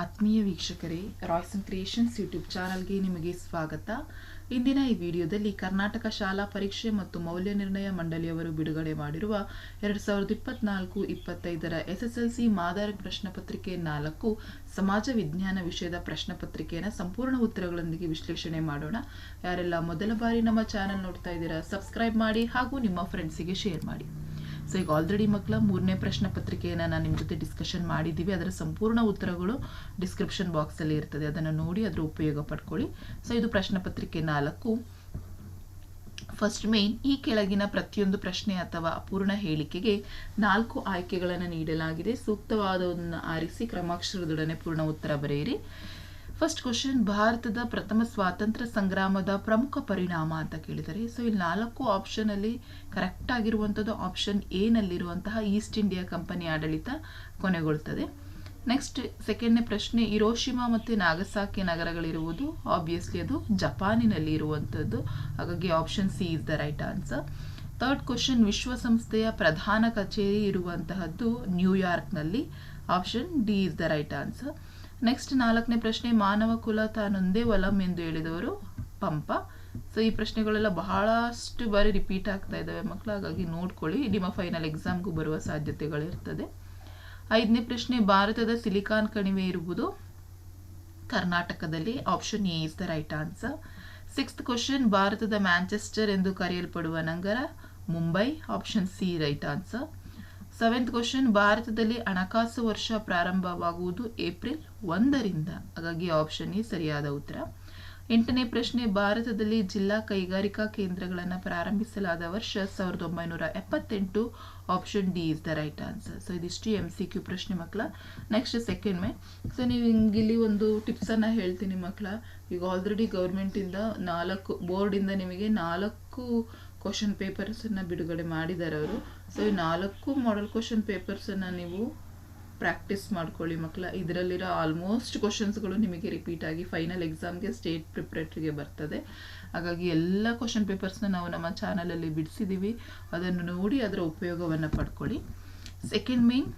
ಆತ್ಮೀಯ ವೀಕ್ಷಕರೇ, Royson creations YouTube ಚಾನಲ್ಗೆ ನಿಮಗೆ ಸ್ವಾಗತ. ಇಂದಿನ ಈ ವಿಡಿಯೋದಲ್ಲಿ ಕರ್ನಾಟಕ ಶಾಲಾ ಪರೀಕ್ಷೆ ಮತ್ತು ಮೌಲ್ಯ ನಿರ್ಣಯ ಮಂಡಳಿಯವರು ಬಿಡುಗಡೆ ಮಾಡಿರುವ ಎರಡು ಸಾವಿರದ ಇಪ್ಪತ್ನಾಲ್ಕು ಇಪ್ಪತ್ತೈದರ ಎಸ್ಎಸ್ಎಲ್ಸಿ ಮಾದರಿ ಪ್ರಶ್ನೆ ಪತ್ರಿಕೆ ನಾಲ್ಕು, ಸಮಾಜ ವಿಜ್ಞಾನ ವಿಷಯದ ಪ್ರಶ್ನೆ ಪತ್ರಿಕೆಯನ್ನು ಸಂಪೂರ್ಣ ಉತ್ತರಗಳೊಂದಿಗೆ ವಿಶ್ಲೇಷಣೆ ಮಾಡೋಣ. ಯಾರೆಲ್ಲ ಮೊದಲ ಬಾರಿ ನಮ್ಮ ಚಾನಲ್ ನೋಡ್ತಾ ಇದ್ದೀರಾ, ಸಬ್ಸ್ಕ್ರೈಬ್ ಮಾಡಿ ಹಾಗೂ ನಿಮ್ಮ ಫ್ರೆಂಡ್ಸಿಗೆ ಶೇರ್ ಮಾಡಿ. ಸೊ ಈಗ ಆಲ್ರೆಡಿ ಮಕ್ಕಳ ಮೂರನೇ ಪ್ರಶ್ನೆ ಪತ್ರಿಕೆಯನ್ನು ನಾನು ನಿಮ್ಮ ಜೊತೆ ಡಿಸ್ಕಷನ್ ಮಾಡಿದ್ದೀವಿ ಅದರ ಸಂಪೂರ್ಣ ಉತ್ತರಗಳು ಡಿಸ್ಕ್ರಿಪ್ಷನ್ ಬಾಕ್ಸಲ್ಲಿ ಇರ್ತದೆ. ಅದನ್ನು ನೋಡಿ ಅದರ ಉಪಯೋಗ ಪಡ್ಕೊಳ್ಳಿ. ಸೊ ಇದು ಪ್ರಶ್ನೆ ಪತ್ರಿಕೆ ನಾಲ್ಕು. ಫಸ್ಟ್ ಮೇನ್ ಈ ಕೆಳಗಿನ ಪ್ರತಿಯೊಂದು ಪ್ರಶ್ನೆ ಅಥವಾ ಅಪೂರ್ಣ ಹೇಳಿಕೆಗೆ ನಾಲ್ಕು ಆಯ್ಕೆಗಳನ್ನು ನೀಡಲಾಗಿದೆ. ಸೂಕ್ತವಾದವನ್ನು ಆರಿಸಿ ಕ್ರಮಾಕ್ಷರದೊಡನೆ ಪೂರ್ಣ ಉತ್ತರ ಬರೆಯಿರಿ. ಫಸ್ಟ್ ಕ್ವಶನ್ ಭಾರತದ ಪ್ರಥಮ ಸ್ವಾತಂತ್ರ್ಯ ಸಂಗ್ರಾಮದ ಪ್ರಮುಖ ಪರಿಣಾಮ ಅಂತ ಕೇಳಿದರೆ ಸೊ ಇಲ್ಲಿ ನಾಲ್ಕು ಆಪ್ಷನಲ್ಲಿ ಕರೆಕ್ಟ್ ಆಗಿರುವಂಥದ್ದು ಆಪ್ಷನ್ ಎ ನಲ್ಲಿರುವಂತಹ ಈಸ್ಟ್ ಇಂಡಿಯಾ ಕಂಪನಿ ಆಡಳಿತ ಕೊನೆಗೊಳ್ತದೆ. ನೆಕ್ಸ್ಟ್ ಸೆಕೆಂಡ್ನೇ ಪ್ರಶ್ನೆ ಇರೋಶಿಮಾ ಮತ್ತು ನಾಗಸಾಕಿ ನಗರಗಳಿರುವುದು ಆಬ್ವಿಯಸ್ಲಿ ಅದು ಜಪಾನಿನಲ್ಲಿ ಇರುವಂಥದ್ದು, ಹಾಗಾಗಿ option C is the right answer third question ವಿಶ್ವಸಂಸ್ಥೆಯ ಪ್ರಧಾನ ಕಚೇರಿ ಇರುವಂತಹದ್ದು ನ್ಯೂಯಾರ್ಕ್ನಲ್ಲಿ option D is the right answer next ನಾಲ್ಕನೇ ಪ್ರಶ್ನೆ, ಮಾನವ ಕುಲ ತಾನೊಂದೇ ಒಲಂ ಎಂದು ಹೇಳಿದವರು ಪಂಪ. ಸೊ ಈ ಪ್ರಶ್ನೆಗಳೆಲ್ಲ ಬಹಳಷ್ಟು ಬಾರಿ ರಿಪೀಟ್ ಆಗ್ತಾ ಇದ್ದಾವೆ ಮಕ್ಕಳು ಹಾಗಾಗಿ ನೋಡ್ಕೊಳ್ಳಿ. ನಿಮ್ಮ ಫೈನಲ್ ಎಕ್ಸಾಮ್ಗೂ ಬರುವ ಸಾಧ್ಯತೆಗಳಿರ್ತದೆ. ಐದನೇ ಪ್ರಶ್ನೆ, ಭಾರತದ ಸಿಲಿಕಾನ್ ಕಣಿವೆ ಇರುವುದು ಕರ್ನಾಟಕದಲ್ಲಿ? Option A is the right answer sixth question ಭಾರತದ ಮ್ಯಾಂಚೆಸ್ಟರ್ ಎಂದು ಕರೆಯಲ್ಪಡುವ ನಗರ Mumbai option C right answer seventh question ಭಾರತದಲ್ಲಿ ಹಣಕಾಸು ವರ್ಷ ಪ್ರಾರಂಭವಾಗುವುದು ಏಪ್ರಿಲ್ ಒಂದರಿಂದ. ಹಾಗಾಗಿ ಆಪ್ಷನ್ ಎ ಸರಿಯಾದ ಉತ್ತರ. ಎಂಟನೇ ಪ್ರಶ್ನೆ, ಭಾರತದಲ್ಲಿ ಜಿಲ್ಲಾ ಕೈಗಾರಿಕಾ ಕೇಂದ್ರಗಳನ್ನು ಪ್ರಾರಂಭಿಸಲಾದ ವರ್ಷ ಸಾವಿರದ ಒಂಬೈನೂರ ಎಪ್ಪತ್ತೆಂಟು. Option D is the right answer so ಇದಿಷ್ಟು ಎಂ ಸಿ ಕ್ಯೂ ಪ್ರಶ್ನೆ ಮಕ್ಕಳ. ನೆಕ್ಸ್ಟ್ ಸೆಕೆಂಡ್ ಮೇ ಸೊ ನೀವು ಹಿಂಗಿಲ್ಲಿ ಒಂದು ಟಿಪ್ಸನ್ನು ಹೇಳ್ತೀನಿ ಮಕ್ಕಳ. ಈಗ ಆಲ್ರೆಡಿ ಗೌರ್ಮೆಂಟಿಂದ ನಾಲ್ಕು ಬೋರ್ಡಿಂದ ನಿಮಗೆ ನಾಲ್ಕು ಕ್ವಶನ್ ಪೇಪರ್ಸನ್ನು ಬಿಡುಗಡೆ ಮಾಡಿದ್ದಾರೆ ಅವರು ಸೊ ಈ ನಾಲ್ಕು ಮಾಡಲ್ ಕ್ವಶನ್ ಪೇಪರ್ಸನ್ನು ನೀವು ಪ್ರಾಕ್ಟೀಸ್ ಮಾಡ್ಕೊಳ್ಳಿ ಮಕ್ಕಳ ಇದರಲ್ಲಿರೋ ಆಲ್ಮೋಸ್ಟ್ ಕ್ವಶನ್ಸ್ಗಳು ನಿಮಗೆ ರಿಪೀಟ್ ಆಗಿ ಫೈನಲ್ ಎಕ್ಸಾಮ್ಗೆ ಸ್ಟೇಟ್ ಪ್ರಿಪ್ರೇಟ್ರಿಗೆ ಬರ್ತದೆ. ಹಾಗಾಗಿ ಎಲ್ಲ ಕ್ವಶನ್ ಪೇಪರ್ಸ್ನ ನಾವು ನಮ್ಮ ಚಾನಲಲ್ಲಿ ಬಿಡಿಸಿದ್ದೀವಿ ಅದನ್ನು ನೋಡಿ ಅದರ ಉಪಯೋಗವನ್ನು ಪಡ್ಕೊಳ್ಳಿ. ಸೆಕೆಂಡ್ ಮೇನ್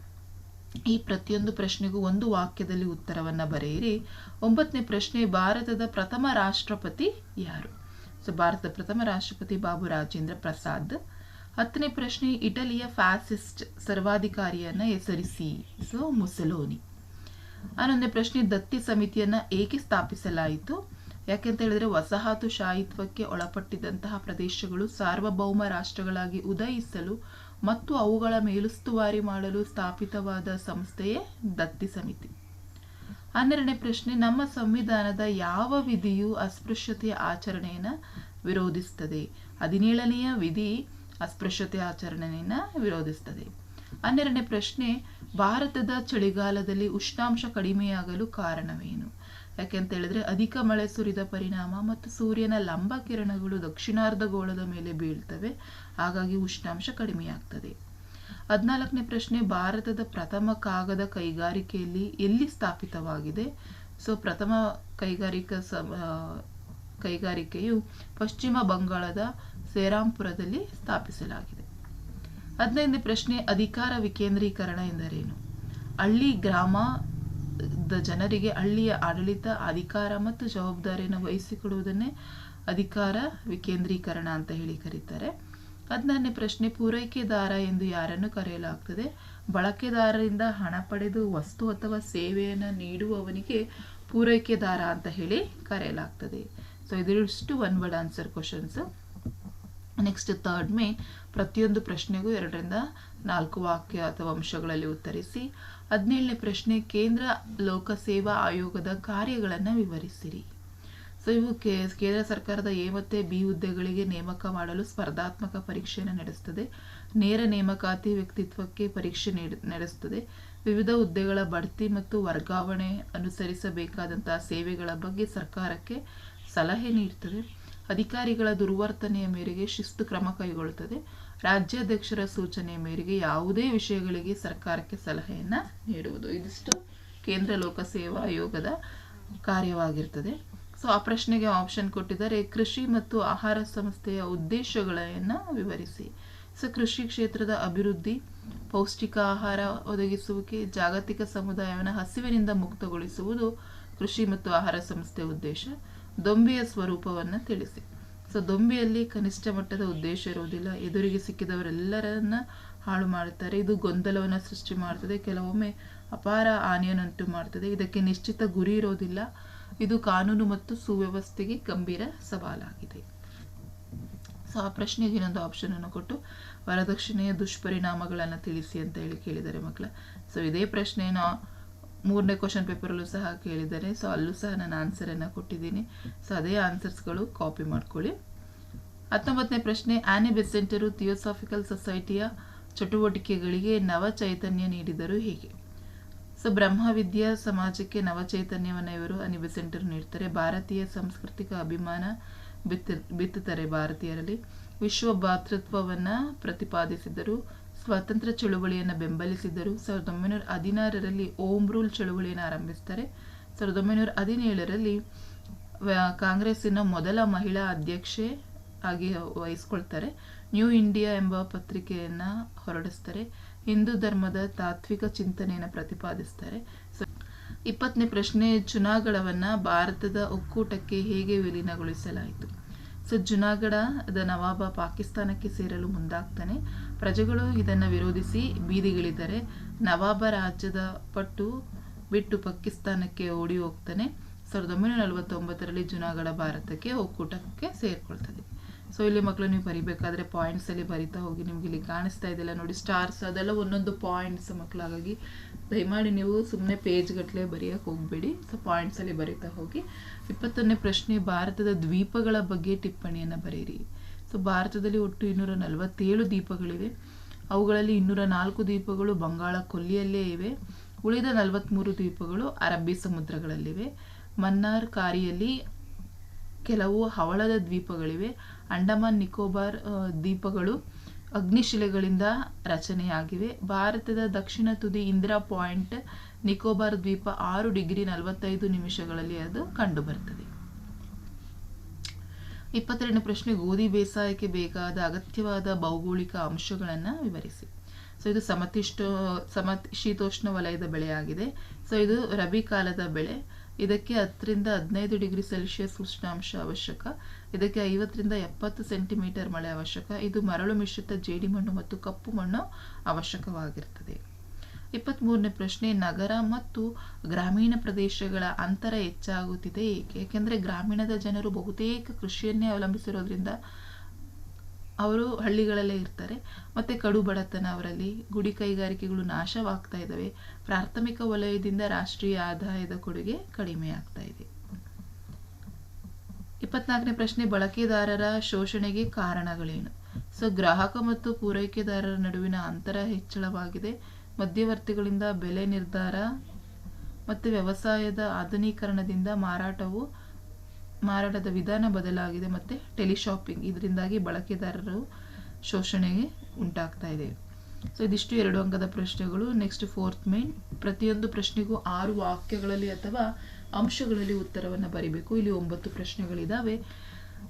ಈ ಪ್ರತಿಯೊಂದು ಪ್ರಶ್ನೆಗೂ ಒಂದು ವಾಕ್ಯದಲ್ಲಿ ಉತ್ತರವನ್ನು ಬರೆಯಿರಿ. ಒಂಬತ್ತನೇ ಪ್ರಶ್ನೆ, ಭಾರತದ ಪ್ರಥಮ ರಾಷ್ಟ್ರಪತಿ ಯಾರು? ಸೊ ಭಾರತದ ಪ್ರಥಮ ರಾಷ್ಟ್ರಪತಿ ಬಾಬು ರಾಜೇಂದ್ರ ಪ್ರಸಾದ್. ಹತ್ತನೇ ಪ್ರಶ್ನೆ, ಇಟಲಿಯ ಫ್ಯಾಸಿಸ್ಟ್ ಸರ್ವಾಧಿಕಾರಿಯನ್ನು ಹೆಸರಿಸಿ. ಸೊ ಮುಸಲೋನಿ ಹನ್ನೊಂದನೇ ಪ್ರಶ್ನೆ, ದತ್ತಿ ಸಮಿತಿಯನ್ನು ಏಕೆ ಸ್ಥಾಪಿಸಲಾಯಿತು? ಯಾಕೆಂತ ಹೇಳಿದ್ರೆ ವಸಾಹತುಶಾಹಿತ್ವಕ್ಕೆ ಒಳಪಟ್ಟಿದ್ದಂತಹ ಪ್ರದೇಶಗಳು ಸಾರ್ವಭೌಮ ರಾಷ್ಟ್ರಗಳಾಗಿ ಉದಯಿಸಲು ಮತ್ತು ಅವುಗಳ ಮೇಲುಸ್ತುವಾರಿ ಮಾಡಲು ಸ್ಥಾಪಿತವಾದ ಸಂಸ್ಥೆಯೇ ದತ್ತಿ ಸಮಿತಿ. ಹನ್ನೆರಡನೇ ಪ್ರಶ್ನೆ, ನಮ್ಮ ಸಂವಿಧಾನದ ಯಾವ ವಿಧಿಯು ಅಸ್ಪೃಶ್ಯತೆಯ ಆಚರಣೆಯನ್ನು ವಿರೋಧಿಸುತ್ತದೆ ಹದಿನೇಳನೆಯ ವಿಧಿ ಅಸ್ಪೃಶ್ಯತೆ ಆಚರಣೆಯನ್ನು ವಿರೋಧಿಸ್ತದೆ. ಹನ್ನೆರಡನೇ ಪ್ರಶ್ನೆ, ಭಾರತದ ಚಳಿಗಾಲದಲ್ಲಿ ಉಷ್ಣಾಂಶ ಕಡಿಮೆಯಾಗಲು ಕಾರಣವೇನು? ಯಾಕೆಂತ ಹೇಳಿದ್ರೆ, ಅಧಿಕ ಮಳೆ ಸುರಿದ ಪರಿಣಾಮ ಮತ್ತು ಸೂರ್ಯನ ಲಂಬ ಕಿರಣಗಳು ದಕ್ಷಿಣಾರ್ಧಗೋಳದ ಮೇಲೆ ಬೀಳ್ತವೆ, ಹಾಗಾಗಿ ಉಷ್ಣಾಂಶ ಕಡಿಮೆಯಾಗ್ತದೆ. ಹದಿನಾಲ್ಕನೇ ಪ್ರಶ್ನೆ, ಭಾರತದ ಪ್ರಥಮ ಕಾಗದ ಕೈಗಾರಿಕೆಯಲ್ಲಿ ಎಲ್ಲಿ ಸ್ಥಾಪಿತವಾಗಿದೆ? ಸೊ, ಪ್ರಥಮ ಕೈಗಾರಿಕಾ ಸ ಕೈಗಾರಿಕೆಯು ಪಶ್ಚಿಮ ಬಂಗಾಳದ ಸೇರಾಂಪುರದಲ್ಲಿ ಸ್ಥಾಪಿಸಲಾಗಿದೆ. ಹದಿನೈದನೇ ಪ್ರಶ್ನೆ, ಅಧಿಕಾರ ವಿಕೇಂದ್ರೀಕರಣ ಎಂದರೇನು? ಹಳ್ಳಿ ಗ್ರಾಮದ ಜನರಿಗೆ ಹಳ್ಳಿಯ ಆಡಳಿತ, ಅಧಿಕಾರ ಮತ್ತು ಜವಾಬ್ದಾರಿಯನ್ನು ವಹಿಸಿಕೊಡುವುದನ್ನೇ ಅಧಿಕಾರ ವಿಕೇಂದ್ರೀಕರಣ ಅಂತ ಹೇಳಿ ಕರೀತಾರೆ. ಹದಿನಾರನೇ ಪ್ರಶ್ನೆ, ಪೂರೈಕೆದಾರ ಎಂದು ಯಾರನ್ನು ಕರೆಯಲಾಗ್ತದೆ? ಬಳಕೆದಾರರಿಂದ ಹಣ ಪಡೆದು ವಸ್ತು ಅಥವಾ ಸೇವೆಯನ್ನು ನೀಡುವವನಿಗೆ ಪೂರೈಕೆದಾರ ಅಂತ ಹೇಳಿ ಕರೆಯಲಾಗ್ತದೆ. ಸೊ ಇದಿಷ್ಟು one word answer questions next third May ಪ್ರತಿಯೊಂದು ಪ್ರಶ್ನೆಗೂ ಎರಡರಿಂದ ನಾಲ್ಕು ವಾಕ್ಯ ಅಥವಾ ಅಂಶಗಳಲ್ಲಿ ಉತ್ತರಿಸಿ, ಹದಿನೇಳನೇ ಪ್ರಶ್ನೆ, ಕೇಂದ್ರ ಲೋಕಸೇವಾ ಆಯೋಗದ ಕಾರ್ಯಗಳನ್ನು ವಿವರಿಸಿರಿ. ಸೊ ಇವು ಕೇಂದ್ರ ಸರ್ಕಾರದ ಎ ಮತ್ತು ಬಿ ಹುದ್ದೆಗಳಿಗೆ ನೇಮಕ ಮಾಡಲು ಸ್ಪರ್ಧಾತ್ಮಕ ಪರೀಕ್ಷೆಯನ್ನು ನಡೆಸ್ತದೆ. ನೇರ ನೇಮಕಾತಿ ವ್ಯಕ್ತಿತ್ವಕ್ಕೆ ಪರೀಕ್ಷೆ ನಡೆಸ್ತದೆ. ವಿವಿಧ ಹುದ್ದೆಗಳ ಬಡ್ತಿ ಮತ್ತು ವರ್ಗಾವಣೆ ಅನುಸರಿಸಬೇಕಾದಂತಹ ಸೇವೆಗಳ ಬಗ್ಗೆ ಸರ್ಕಾರಕ್ಕೆ ಸಲಹೆ ನೀಡ್ತದೆ. ಅಧಿಕಾರಿಗಳ ದುರ್ವರ್ತನೆಯ ಮೇರೆಗೆ ಶಿಸ್ತು ಕ್ರಮ ಕೈಗೊಳ್ಳುತ್ತದೆ. ರಾಜ್ಯಾಧ್ಯಕ್ಷರ ಸೂಚನೆಯ ಮೇರೆಗೆ ಯಾವುದೇ ವಿಷಯಗಳಿಗೆ ಸರ್ಕಾರಕ್ಕೆ ಸಲಹೆಯನ್ನು ನೀಡುವುದು. ಇದಿಷ್ಟು ಕೇಂದ್ರ ಲೋಕಸೇವಾ ಆಯೋಗದ ಕಾರ್ಯವಾಗಿರ್ತದೆ. ಸೊ, ಆ ಪ್ರಶ್ನೆಗೆ ಆಪ್ಷನ್ ಕೊಟ್ಟಿದ್ದಾರೆ. ಕೃಷಿ ಮತ್ತು ಆಹಾರ ಸಂಸ್ಥೆಯ ಉದ್ದೇಶಗಳನ್ನು ವಿವರಿಸಿ. ಸೊ, ಕೃಷಿ ಕ್ಷೇತ್ರದ ಅಭಿವೃದ್ಧಿ, ಪೌಷ್ಟಿಕ ಆಹಾರ ಒದಗಿಸುವಿಕೆ, ಜಾಗತಿಕ ಸಮುದಾಯವನ್ನು ಹಸಿವಿನಿಂದ ಮುಕ್ತಗೊಳಿಸುವುದು ಕೃಷಿ ಮತ್ತು ಆಹಾರ ಸಂಸ್ಥೆಯ ಉದ್ದೇಶ. ದೊಂಬಿಯ ಸ್ವರೂಪವನ್ನು ತಿಳಿಸಿ. ಸೊ ದೊಂಬಿಯಲ್ಲಿ ಕನಿಷ್ಠ ಮಟ್ಟದ ಉದ್ದೇಶ ಇರುವುದಿಲ್ಲ. ಎದುರಿಗೆ ಸಿಕ್ಕಿದವರೆಲ್ಲರನ್ನ ಹಾಳು ಮಾಡುತ್ತಾರೆ. ಇದು ಗೊಂದಲವನ್ನು ಸೃಷ್ಟಿ ಮಾಡ್ತದೆ. ಕೆಲವೊಮ್ಮೆ ಅಪಾರ ಹಾನಿಯನ್ನುಂಟು ಮಾಡ್ತದೆ. ಇದಕ್ಕೆ ನಿಶ್ಚಿತ ಗುರಿ ಇರೋದಿಲ್ಲ ಇದು ಕಾನೂನು ಮತ್ತು ಸುವ್ಯವಸ್ಥೆಗೆ ಗಂಭೀರ ಸವಾಲಾಗಿದೆ. ಸೊ ಆ ಪ್ರಶ್ನೆಗೆ ಇನ್ನೊಂದು ಆಪ್ಷನ್ ಅನ್ನು ಕೊಟ್ಟು ವರದಕ್ಷಿಣೆಯ ದುಷ್ಪರಿಣಾಮಗಳನ್ನು ತಿಳಿಸಿ ಅಂತ ಹೇಳಿ ಕೇಳಿದ್ದಾರೆ ಮಕ್ಕಳ. ಸೊ ಇದೇ ಪ್ರಶ್ನೆನ ಮೂರನೇ ಕ್ವಶನ್ ಪೇಪರಲ್ಲೂ ಸಹ ಕೇಳಿದ್ದಾರೆ. ಸೊ ಅಲ್ಲೂ ಸಹ ನಾನು ಆನ್ಸರನ್ನು ಕೊಟ್ಟಿದ್ದೀನಿ. ಸೊ ಅದೇ ಆನ್ಸರ್ಸ್ಗಳು ಕಾಪಿ ಮಾಡ್ಕೊಳ್ಳಿ. ಹತ್ತೊಂಬತ್ತನೇ ಪ್ರಶ್ನೆ ಆನೆ ಬೆಸೆಂಟರು ಥಿಯೋಸಾಫಿಕಲ್ ಸೊಸೈಟಿಯ ಚಟುವಟಿಕೆಗಳಿಗೆ ನವ ಚೈತನ್ಯ ನೀಡಿದರು ಹೇಗೆ? ಸೊ ಬ್ರಹ್ಮವಿದ್ಯಾ ಸಮಾಜಕ್ಕೆ ನವ ಚೈತನ್ಯವನ್ನು ಇವರು ಅನಿ ಬೆಸೆಂಟರು ನೀಡ್ತಾರೆ. ಭಾರತೀಯ ಸಾಂಸ್ಕೃತಿಕ ಅಭಿಮಾನ ಬಿತ್ತ, ಬಿತ್ತುತ್ತಾರೆ ಭಾರತೀಯರಲ್ಲಿ. ವಿಶ್ವ ಭಾತೃತ್ವವನ್ನು ಪ್ರತಿಪಾದಿಸಿದರು, ಸ್ವಾತಂತ್ರ್ಯ ಚಳುವಳಿಯನ್ನು ಬೆಂಬಲಿಸಿದರು. ಸಾವಿರದ ಒಂಬೈನೂರ ಹದಿನಾರರಲ್ಲಿ ಓಮ್ ರೂಲ್ ಚಳುವಳಿಯನ್ನು ಆರಂಭಿಸ್ತಾರೆ. ಸಾವಿರದ ಒಂಬೈನೂರ ಹದಿನೇಳರಲ್ಲಿ ಕಾಂಗ್ರೆಸ್ಸಿನ ಮೊದಲ ಮಹಿಳಾ ಅಧ್ಯಕ್ಷೆ ಆಗಿ ವಹಿಸ್ಕೊಳ್ತಾರೆ. ನ್ಯೂ ಇಂಡಿಯಾ ಎಂಬ ಪತ್ರಿಕೆಯನ್ನು ಹೊರಡಿಸ್ತಾರೆ. ಹಿಂದೂ ಧರ್ಮದ ತಾತ್ವಿಕ ಚಿಂತನೆಯನ್ನು ಪ್ರತಿಪಾದಿಸ್ತಾರೆ. ಇಪ್ಪತ್ತನೇ ಪ್ರಶ್ನೆ ಚುನಾಗಢವನ್ನು ಭಾರತದ ಒಕ್ಕೂಟಕ್ಕೆ ಹೇಗೆ ವಿಲೀನಗೊಳಿಸಲಾಯಿತು? ಸೊ ಜುನಾಗಢದ ನವಾಬ ಪಾಕಿಸ್ತಾನಕ್ಕೆ ಸೇರಲು ಮುಂದಾಗ್ತಾನೆ. ಪ್ರಜೆಗಳು ಇದನ್ನು ವಿರೋಧಿಸಿ ಬೀದಿಗಿಳಿದರೆ ನವಾಬ ರಾಜ್ಯದ ಪಟ್ಟು ಬಿಟ್ಟು ಪಾಕಿಸ್ತಾನಕ್ಕೆ ಓಡಿ ಹೋಗ್ತಾನೆ. ಸಾವಿರದ ಒಂಬೈನೂರ ನಲವತ್ತೊಂಬತ್ತರಲ್ಲಿ ಜುನಾಗಢ ಭಾರತಕ್ಕೆ ಒಕ್ಕೂಟಕ್ಕೆ ಸೇರ್ಕೊಳ್ತದೆ. ಸೊ ಇಲ್ಲಿ ಮಕ್ಕಳು ನೀವು ಬರಿಬೇಕಾದ್ರೆ ಪಾಯಿಂಟ್ಸ್ ಅಲ್ಲಿ ಬರಿತಾ ಹೋಗಿ ನಿಮ್ಗೆ ಇಲ್ಲಿ ಕಾಣಿಸ್ತಾ ಇದೆಲ್ಲ ನೋಡಿ ಸ್ಟಾರ್ಸ್ ಅದೆಲ್ಲ ಒಂದೊಂದು ಪಾಯಿಂಟ್ಸ್ ಮಕ್ಕಳು ಹಾಗಾಗಿ ದಯಮಾಡಿ ನೀವು ಸುಮ್ಮನೆ ಪೇಜ್ ಗಟ್ಟಲೆ ಬರೆಯಕ್ಕೆ ಹೋಗಬೇಡಿ. ಸೊ ಪಾಯಿಂಟ್ಸ್ ಅಲ್ಲಿ ಬರಿತಾ ಹೋಗಿ. ಇಪ್ಪತ್ತೊಂದನೇ ಪ್ರಶ್ನೆ, ಭಾರತದ ದ್ವೀಪಗಳ ಬಗ್ಗೆ ಟಿಪ್ಪಣಿಯನ್ನು ಬರೆಯಿರಿ ಸೊ ಭಾರತದಲ್ಲಿ ಒಟ್ಟು ಇನ್ನೂರ ನಲವತ್ತೇಳು ದ್ವೀಪಗಳಿವೆ. ಅವುಗಳಲ್ಲಿ ಇನ್ನೂರ ನಾಲ್ಕು ದ್ವೀಪಗಳು ಬಂಗಾಳ ಕೊಲ್ಲಿಯಲ್ಲೇ ಇವೆ. ಉಳಿದ ನಲವತ್ತ್ಮೂರು ದ್ವೀಪಗಳು ಅರಬ್ಬಿ ಸಮುದ್ರಗಳಲ್ಲಿವೆ. ಮನ್ನಾರ್ ಕಾರಿಯಲ್ಲಿ ಕೆಲವು ಹವಳದ ದ್ವೀಪಗಳಿವೆ. ಅಂಡಮಾನ್, ನಿಕೋಬಾರ್ ದ್ವೀಪಗಳು ಅಗ್ನಿಶಿಲೆಗಳಿಂದ ರಚನೆಯಾಗಿವೆ. ಭಾರತದ ದಕ್ಷಿಣ ತುದಿ ಇಂದಿರಾ ಪಾಯಿಂಟ್, ನಿಕೋಬಾರ್ ದ್ವೀಪ ಆರು ಡಿಗ್ರಿ ನಲವತ್ತೈದು ನಿಮಿಷಗಳಲ್ಲಿ ಅದು ಕಂಡುಬರ್ತದೆ ಇಪ್ಪತ್ತೆರಡನೇ ಪ್ರಶ್ನೆ ಗೋಧಿ ಬೇಸಾಯಕ್ಕೆ ಬೇಕಾದ ಅಗತ್ಯವಾದ ಭೌಗೋಳಿಕ ಅಂಶಗಳನ್ನು ವಿವರಿಸಿ. ಸೊ, ಇದು ಸಮತಿಷ್ಠ ಸಮ ಶೀತೋಷ್ಣ ವಲಯದ ಬೆಳೆಯಾಗಿದೆ. ಸೊ, ಇದು ರಬಿ ಕಾಲದ ಬೆಳೆ. ಇದಕ್ಕೆ ಹತ್ತರಿಂದ ಹದಿನೈದು ಡಿಗ್ರಿ ಸೆಲ್ಸಿಯಸ್ ಉಷ್ಣಾಂಶ ಅವಶ್ಯಕ. ಇದಕ್ಕೆ ಐವತ್ತರಿಂದ ಎಪ್ಪತ್ತು ಸೆಂಟಿಮೀಟರ್ ಮಳೆ ಅವಶ್ಯಕ. ಇದು ಮರಳು ಮಿಶ್ರಿತ ಜೇಡಿಮಣ್ಣು ಮತ್ತು ಕಪ್ಪು ಮಣ್ಣು ಅವಶ್ಯಕವಾಗಿರ್ತದೆ ಇಪ್ಪತ್ತ್ಮೂರನೇ ಪ್ರಶ್ನೆ, ನಗರ ಮತ್ತು ಗ್ರಾಮೀಣ ಪ್ರದೇಶಗಳ ಅಂತರ ಹೆಚ್ಚಾಗುತ್ತಿದೆ ಏಕೆ? ಏಕೆಂದರೆ ಗ್ರಾಮೀಣದ ಜನರು ಬಹುತೇಕ ಕೃಷಿಯನ್ನೇ ಅವಲಂಬಿಸಿರೋದ್ರಿಂದ ಅವರು ಹಳ್ಳಿಗಳಲ್ಲೇ ಇರ್ತಾರೆ. ಮತ್ತು ಕಡು ಬಡತನ ಅವರಲ್ಲಿ ಗುಡಿ ಕೈಗಾರಿಕೆಗಳು ನಾಶವಾಗ್ತಾ ಇದ್ದಾವೆ. ಪ್ರಾಥಮಿಕ ವಲಯದಿಂದ ರಾಷ್ಟ್ರೀಯ ಆದಾಯದ ಕೊಡುಗೆ ಕಡಿಮೆ ಆಗ್ತಾ ಇದೆ. ಇಪ್ಪತ್ನಾಲ್ಕನೇ ಪ್ರಶ್ನೆ, ಬಳಕೆದಾರರ ಶೋಷಣೆಗೆ ಕಾರಣಗಳೇನು? ಸೊ, ಗ್ರಾಹಕ ಮತ್ತು ಪೂರೈಕೆದಾರರ ನಡುವಿನ ಅಂತರ ಹೆಚ್ಚಳವಾಗಿದೆ. ಮಧ್ಯವರ್ತಿಗಳಿಂದ ಬೆಲೆ ನಿರ್ಧಾರ ಮತ್ತು ವ್ಯವಸಾಯದ ಆಧುನೀಕರಣದಿಂದ ಮಾರಾಟವು ಮಾರಾಟದ ವಿಧಾನ ಬದಲಾಗಿದೆ ಮತ್ತು ಟೆಲಿಶಾಪಿಂಗ್. ಇದರಿಂದಾಗಿ ಬಳಕೆದಾರರು ಶೋಷಣೆಗೆ ಉಂಟಾಗ್ತಾ ಇದೆ. ಸೊ ಇದಿಷ್ಟು ಎರಡು ಅಂಕದ ಪ್ರಶ್ನೆಗಳು. ನೆಕ್ಸ್ಟ್ ಫೋರ್ತ್ ಮೇನ್ ಪ್ರತಿಯೊಂದು ಪ್ರಶ್ನೆಗೂ ಆರು ವಾಕ್ಯಗಳಲ್ಲಿ ಅಥವಾ ಅಂಶಗಳಲ್ಲಿ ಉತ್ತರವನ್ನು ಬರಿಬೇಕು. ಇಲ್ಲಿ ಒಂಬತ್ತು ಪ್ರಶ್ನೆಗಳಿದ್ದಾವೆ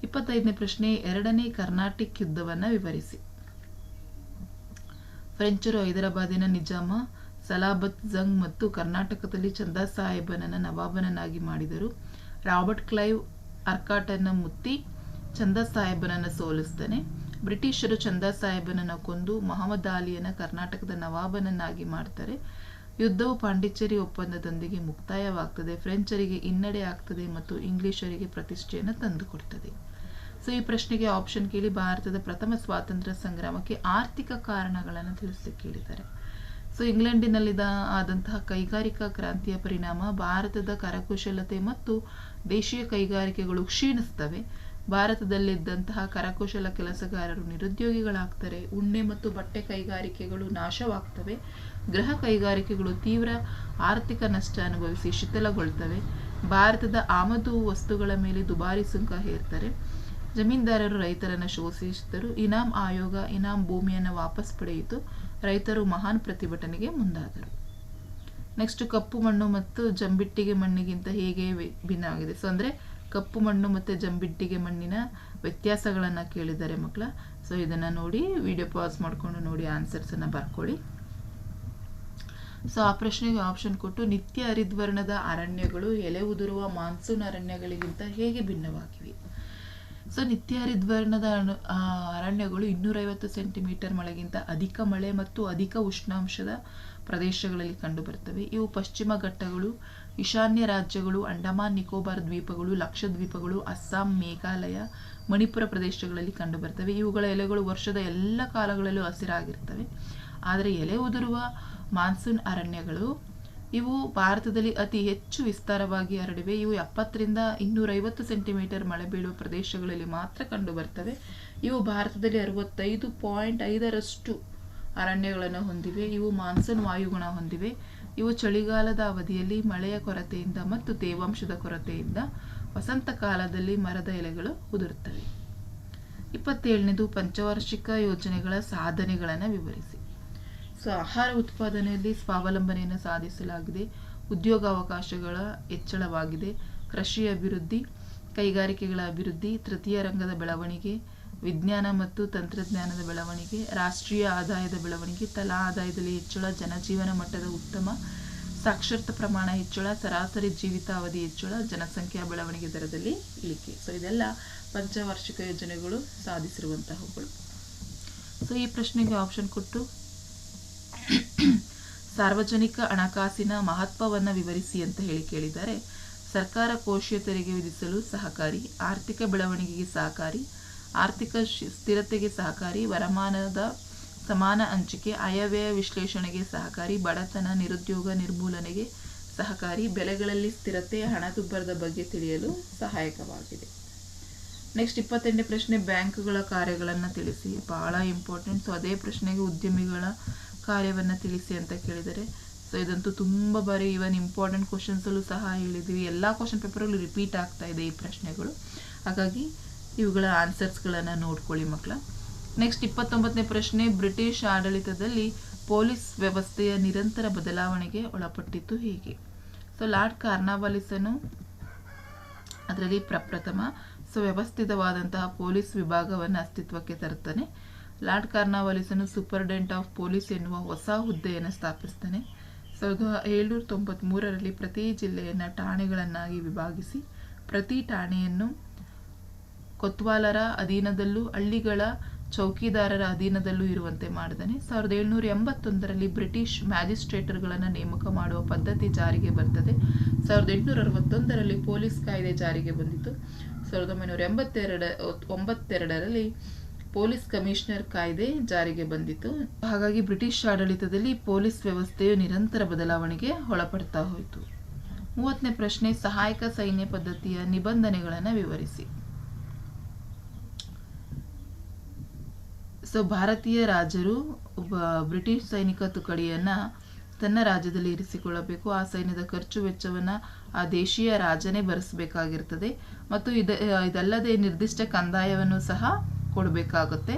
ಇಪ್ಪತ್ತೈದನೇ ಪ್ರಶ್ನೆ, ಎರಡನೇ ಕರ್ನಾಟಿಕ್ ಯುದ್ಧವನ್ನು ವಿವರಿಸಿ. ಫ್ರೆಂಚರು ಹೈದರಾಬಾದಿನ ನಿಜಾಮ, ಸಲಾಬತ್ ಜಂಗ್ ಮತ್ತು ಕರ್ನಾಟಕದಲ್ಲಿ ಚಂದಾ ಸಾಹೇಬನನ್ನು ನವಾಬನನ್ನಾಗಿ ಮಾಡಿದರು. ರಾಬರ್ಟ್ ಕ್ಲೈವ್ ಅರ್ಕಾಟನ್ನು ಮುತ್ತಿ ಚಂದ ಸಾಹೇಬನನ್ನು ಸೋಲಿಸ್ತಾನೆ. ಬ್ರಿಟಿಷರು ಚಂದ ಸಾಹೇಬನನ್ನು ಕೊಂದು ಮಹಮ್ಮದ್ ಅಲಿಯನ್ನು ಕರ್ನಾಟಕದ ನವಾಬನನ್ನಾಗಿ ಮಾಡ್ತಾರೆ. ಯುದ್ಧವು ಪಾಂಡಿಚೇರಿ ಒಪ್ಪಂದದೊಂದಿಗೆ ಮುಕ್ತಾಯವಾಗ್ತದೆ. ಫ್ರೆಂಚರಿಗೆ ಹಿನ್ನಡೆ ಆಗ್ತದೆ ಮತ್ತು ಇಂಗ್ಲಿಷರಿಗೆ ಪ್ರತಿಷ್ಠೆಯನ್ನು ತಂದುಕೊಡ್ತದೆ. ಸೊ ಈ ಪ್ರಶ್ನೆಗೆ ಆಪ್ಷನ್ ಕೇಳಿ ಭಾರತದ ಪ್ರಥಮ ಸ್ವಾತಂತ್ರ್ಯ ಸಂಗ್ರಾಮಕ್ಕೆ ಆರ್ಥಿಕ ಕಾರಣಗಳನ್ನು ತಿಳಿಸಿ ಕೇಳಿದ್ದಾರೆ. ಸೊ ಇಂಗ್ಲೆಂಡಿನಲ್ಲಿದ ಆದಂತಹ ಕೈಗಾರಿಕಾ ಕ್ರಾಂತಿಯ ಪರಿಣಾಮ ಭಾರತದ ಕರಕುಶಲತೆ ಮತ್ತು ದೇಶೀಯ ಕೈಗಾರಿಕೆಗಳು ಕ್ಷೀಣಿಸ್ತವೆ. ಭಾರತದಲ್ಲಿದ್ದಂತಹ ಕರಕುಶಲ ಕೆಲಸಗಾರರು ನಿರುದ್ಯೋಗಿಗಳಾಗ್ತಾರೆ. ಉಣ್ಣೆ ಮತ್ತು ಬಟ್ಟೆ ಕೈಗಾರಿಕೆಗಳು ನಾಶವಾಗ್ತವೆ. ಗೃಹ ಕೈಗಾರಿಕೆಗಳು ತೀವ್ರ ಆರ್ಥಿಕ ನಷ್ಟ ಅನುಭವಿಸಿ ಶಿಥಿಲಗೊಳ್ತವೆ. ಭಾರತದ ಆಮದು ವಸ್ತುಗಳ ಮೇಲೆ ದುಬಾರಿ ಸುಂಕ ಹೇರ್ತಾರೆ. ಜಮೀನ್ದಾರರು ರೈತರನ್ನು ಶೋಷಿಸಿದರು ಇನಾಮ್ ಆಯೋಗ ಇನಾಮ್ ಭೂಮಿಯನ್ನು ವಾಪಸ್ ಪಡೆಯಿತು. ರೈತರು ಮಹಾನ್ ಪ್ರತಿಭಟನೆಗೆ ಮುಂದಾದರು. ನೆಕ್ಸ್ಟ್ ಕಪ್ಪು ಮಣ್ಣು ಮತ್ತು ಜಂಬಿಟ್ಟಿಗೆ ಮಣ್ಣಿಗಿಂತ ಹೇಗೆ ಭಿನ್ನವಾಗಿದೆ? ಸೊ ಅಂದರೆ ಕಪ್ಪು ಮಣ್ಣು ಮತ್ತು ಜಂಬಿಟ್ಟಿಗೆ ಮಣ್ಣಿನ ವ್ಯತ್ಯಾಸಗಳನ್ನು ಕೇಳಿದ್ದಾರೆ ಮಕ್ಕಳ. ಸೊ ಇದನ್ನು ನೋಡಿ ವಿಡಿಯೋ ಪಾಸ್ ಮಾಡಿಕೊಂಡು ನೋಡಿ ಆನ್ಸರ್ಸನ್ನು ಬರ್ಕೊಳ್ಳಿ. ಸೊ ಆ ಪ್ರಶ್ನೆಗೆ ಆಪ್ಷನ್ ಕೊಟ್ಟು ನಿತ್ಯ ಹರಿದ್ವರ್ಣದ ಅರಣ್ಯಗಳು ಎಲೆ ಉದುರುವ ಮಾನ್ಸೂನ್ ಅರಣ್ಯಗಳಿಗಿಂತ ಹೇಗೆ ಭಿನ್ನವಾಗಿವೆ? ಸೊ ನಿತ್ಯ ಹರಿದ್ವರ್ಣದ ಅಣು- ಅರಣ್ಯಗಳು ಇನ್ನೂರೈವತ್ತು ಸೆಂಟಿಮೀಟರ್ ಮಳೆಗಿಂತ ಅಧಿಕ ಮಳೆ ಮತ್ತು ಅಧಿಕ ಉಷ್ಣಾಂಶದ ಪ್ರದೇಶಗಳಲ್ಲಿ ಕಂಡುಬರುತ್ತವೆ. ಇವು ಪಶ್ಚಿಮ ಘಟ್ಟಗಳು, ಈಶಾನ್ಯ ರಾಜ್ಯಗಳು, ಅಂಡಮಾನ್, ನಿಕೋಬಾರ್ ದ್ವೀಪಗಳು ಲಕ್ಷದ್ವೀಪಗಳು ಅಸ್ಸಾಂ, ಮೇಘಾಲಯ, ಮಣಿಪುರ ಪ್ರದೇಶಗಳಲ್ಲಿ ಕಂಡುಬರ್ತವೆ ಇವುಗಳ ಎಲೆಗಳು ವರ್ಷದ ಎಲ್ಲ ಕಾಲಗಳಲ್ಲೂ ಹಸಿರಾಗಿರ್ತವೆ ಆದರೆ ಎಲೆ ಉದುರುವ ಮಾನ್ಸೂನ್ ಅರಣ್ಯಗಳು ಇವು ಭಾರತದಲ್ಲಿ ಅತಿ ಹೆಚ್ಚು ವಿಸ್ತಾರವಾಗಿ ಹರಡಿವೆ. ಇವು ಎಪ್ಪತ್ತರಿಂದ ಇನ್ನೂರೈವತ್ತು ಸೆಂಟಿಮೀಟರ್ ಮಳೆ ಬೀಳುವ ಪ್ರದೇಶಗಳಲ್ಲಿ ಮಾತ್ರ ಕಂಡುಬರ್ತವೆ ಇವು ಭಾರತದಲ್ಲಿ ಅರವತ್ತೈದು ಪಾಯಿಂಟ್ ಐದರಷ್ಟು ಅರಣ್ಯಗಳನ್ನು ಹೊಂದಿವೆ. ಇವು ಮಾನ್ಸೂನ್ ವಾಯುಗುಣ ಹೊಂದಿವೆ. ಇವು ಚಳಿಗಾಲದ ಅವಧಿಯಲ್ಲಿ ಮಳೆಯ ಕೊರತೆಯಿಂದ ಮತ್ತು ತೇವಾಂಶದ ಕೊರತೆಯಿಂದ ವಸಂತ ಕಾಲದಲ್ಲಿ ಮರದ ಎಲೆಗಳು ಉದುರುತ್ತವೆ. ಇಪ್ಪತ್ತೇಳನೇದು ಪಂಚವಾರ್ಷಿಕ ಯೋಜನೆಗಳ ಸಾಧನೆಗಳನ್ನು ವಿವರಿಸಿ. ಸೊ ಆಹಾರ ಉತ್ಪಾದನೆಯಲ್ಲಿ ಸ್ವಾವಲಂಬನೆಯನ್ನು ಸಾಧಿಸಲಾಗಿದೆ. ಉದ್ಯೋಗಾವಕಾಶಗಳ ಹೆಚ್ಚಳವಾಗಿದೆ. ಕೃಷಿ ಅಭಿವೃದ್ಧಿ, ಕೈಗಾರಿಕೆಗಳ ಅಭಿವೃದ್ಧಿ, ತೃತೀಯ ರಂಗದ ಬೆಳವಣಿಗೆ, ವಿಜ್ಞಾನ ಮತ್ತು ತಂತ್ರಜ್ಞಾನದ ಬೆಳವಣಿಗೆ, ರಾಷ್ಟ್ರೀಯ ಆದಾಯದ ಬೆಳವಣಿಗೆ, ತಲಾ ಆದಾಯದಲ್ಲಿ ಹೆಚ್ಚಳ, ಜನಜೀವನ ಮಟ್ಟದ ಉತ್ತಮ, ಸಾಕ್ಷರತಾ ಪ್ರಮಾಣ ಹೆಚ್ಚಳ, ಸರಾಸರಿ ಜೀವಿತಾವಧಿ ಹೆಚ್ಚಳ, ಜನಸಂಖ್ಯಾ ಬೆಳವಣಿಗೆ ದರದಲ್ಲಿ ಇಳಿಕೆ. ಸೊ ಇದೆಲ್ಲ ಪಂಚವಾರ್ಷಿಕ ಯೋಜನೆಗಳು ಸಾಧಿಸಿರುವಂತಹವುಗಳು. ಸೊ ಈ ಪ್ರಶ್ನೆಗೆ ಆಪ್ಷನ್ ಕೊಟ್ಟು ಸಾರ್ವಜನಿಕ ಹಣಕಾಸಿನ ಮಹತ್ವವನ್ನು ವಿವರಿಸಿ ಅಂತ ಹೇಳಿ ಕೇಳಿದ್ದಾರೆ. ಸರ್ಕಾರ ಕೋಶೀಯ ತೆರಿಗೆ ವಿಧಿಸಲು ಸಹಕಾರಿ, ಆರ್ಥಿಕ ಬೆಳವಣಿಗೆಗೆ ಸಹಕಾರಿ, ಆರ್ಥಿಕ ಸ್ಥಿರತೆಗೆ ಸಹಕಾರಿ, ವರಮಾನದ ಸಮಾನ ಹಂಚಿಕೆ, ಆಯವ್ಯಯ ವಿಶ್ಲೇಷಣೆಗೆ ಸಹಕಾರಿ, ಬಡತನ ನಿರುದ್ಯೋಗ ನಿರ್ಮೂಲನೆಗೆ ಸಹಕಾರಿ, ಬೆಲೆಗಳಲ್ಲಿ ಸ್ಥಿರತೆ ಹಣದುಬ್ಬರದ ಬಗ್ಗೆ ತಿಳಿಯಲು ಸಹಾಯಕವಾಗಿದೆ. ನೆಕ್ಸ್ಟ್ ಇಪ್ಪತ್ತೆಂಟನೇ ಪ್ರಶ್ನೆ, ಬ್ಯಾಂಕ್ಗಳ ಕಾರ್ಯಗಳನ್ನು ತಿಳಿಸಿ. ಬಹಳ ಇಂಪಾರ್ಟೆಂಟ್. ಸೊ, ಅದೇ ಪ್ರಶ್ನೆಗೆ ಉದ್ಯಮಿಗಳ ಕಾರ್ಯವನ್ನು ತಿಳಿಸಿ ಅಂತ ಕೇಳಿದರೆ ಸೊ ಇದಂತೂ ತುಂಬ ಬಾರಿ ಇವನ್ ಇಂಪಾರ್ಟೆಂಟ್ ಕ್ವಶನ್ಸಲ್ಲೂ ಸಹ ಹೇಳಿದ್ದೀವಿ. ಎಲ್ಲ ಕ್ವಶನ್ ಪೇಪರಲ್ಲೂ ರಿಪೀಟ್ ಆಗ್ತಾ ಇದೆ ಈ ಪ್ರಶ್ನೆಗಳು. ಹಾಗಾಗಿ ಇವುಗಳ ಆನ್ಸರ್ಸ್ಗಳನ್ನು ನೋಡ್ಕೊಳ್ಳಿ ಮಕ್ಕಳ. ನೆಕ್ಸ್ಟ್ ಇಪ್ಪತ್ತೊಂಬತ್ತನೇ ಪ್ರಶ್ನೆ, ಬ್ರಿಟಿಷ್ ಆಡಳಿತದಲ್ಲಿ ಪೊಲೀಸ್ ವ್ಯವಸ್ಥೆಯ ನಿರಂತರ ಬದಲಾವಣೆಗೆ ಒಳಪಟ್ಟಿತ್ತು ಹೇಗೆ? ಸೊ ಲಾರ್ಡ್ ಕಾರ್ನಾವಾಲಿಸನು ಅದರಲ್ಲಿ ಪ್ರಪ್ರಥಮ ಸೊ ವ್ಯವಸ್ಥಿತವಾದಂತಹ ಪೊಲೀಸ್ ವಿಭಾಗವನ್ನು ಅಸ್ತಿತ್ವಕ್ಕೆ ತರುತ್ತಾನೆ. ಲಾರ್ಡ್ ಕಾರ್ನಾವಾಲಿಸನು ಸೂಪರ್ಡೆಂಟ್ ಆಫ್ ಪೊಲೀಸ್ ಎನ್ನುವ ಹೊಸ ಹುದ್ದೆಯನ್ನು ಸ್ಥಾಪಿಸ್ತಾನೆ ಸಾವಿರದ ಏಳ್ನೂರ ತೊಂಬತ್ತ್ಮೂರರಲ್ಲಿ ಪ್ರತಿ ಜಿಲ್ಲೆಯನ್ನು ಠಾಣೆಗಳನ್ನಾಗಿ ವಿಭಾಗಿಸಿ, ಪ್ರತಿ ಠಾಣೆಯನ್ನು ಕೊತ್ವಾಲರ ಅಧೀನದಲ್ಲೂ ಹಳ್ಳಿಗಳ ಚೌಕಿದಾರರ ಅಧೀನದಲ್ಲೂ ಇರುವಂತೆ ಮಾಡಿದನೆ ಸಾವಿರದ ಏಳ್ನೂರ ಎಂಬತ್ತೊಂದರಲ್ಲಿ ಬ್ರಿಟಿಷ್ ಮ್ಯಾಜಿಸ್ಟ್ರೇಟರ್ಗಳನ್ನು ನೇಮಕ ಮಾಡುವ ಪದ್ಧತಿ ಜಾರಿಗೆ ಬರ್ತದೆ. ಸಾವಿರದ ಎಂಟುನೂರ ಅರವತ್ತೊಂದರಲ್ಲಿ ಪೊಲೀಸ್ ಕಾಯ್ದೆ ಜಾರಿಗೆ ಬಂದಿತು ಸಾವಿರದ ಒಂಬೈನೂರ ಎಂಬತ್ತೆರಡ, ಒಂಬತ್ತೆರಡರಲ್ಲಿ ಪೊಲೀಸ್ ಕಮಿಷನರ್ ಕಾಯ್ದೆ ಜಾರಿಗೆ ಬಂದಿತು ಹಾಗಾಗಿ ಬ್ರಿಟಿಷ್ ಆಡಳಿತದಲ್ಲಿ ಪೊಲೀಸ್ ವ್ಯವಸ್ಥೆಯು ನಿರಂತರ ಬದಲಾವಣೆಗೆ ಒಳಪಡ್ತಾ ಹೋಯಿತು. ಮೂವತ್ತನೇ ಪ್ರಶ್ನೆ, ಸಹಾಯಕ ಸೈನ್ಯ ಪದ್ಧತಿಯ ನಿಬಂಧನೆಗಳನ್ನು ವಿವರಿಸಿ. ಸೊ ಭಾರತೀಯ ರಾಜರು ಒಬ್ಬ ಬ್ರಿಟಿಷ್ ಸೈನಿಕ ತುಕಡಿಯನ್ನ ತನ್ನ ರಾಜ್ಯದಲ್ಲಿ ಇರಿಸಿಕೊಳ್ಳಬೇಕು. ಆ ಸೈನ್ಯದ ಖರ್ಚು ವೆಚ್ಚವನ್ನ ಆ ದೇಶೀಯ ರಾಜನೇ ಭರಿಸಬೇಕಾಗಿರ್ತದೆ. ಮತ್ತು ಇದ, ಇದಲ್ಲದೆ ನಿರ್ದಿಷ್ಟ ಕಂದಾಯವನ್ನು ಸಹ ಕೊಡಬೇಕಾಗುತ್ತೆ.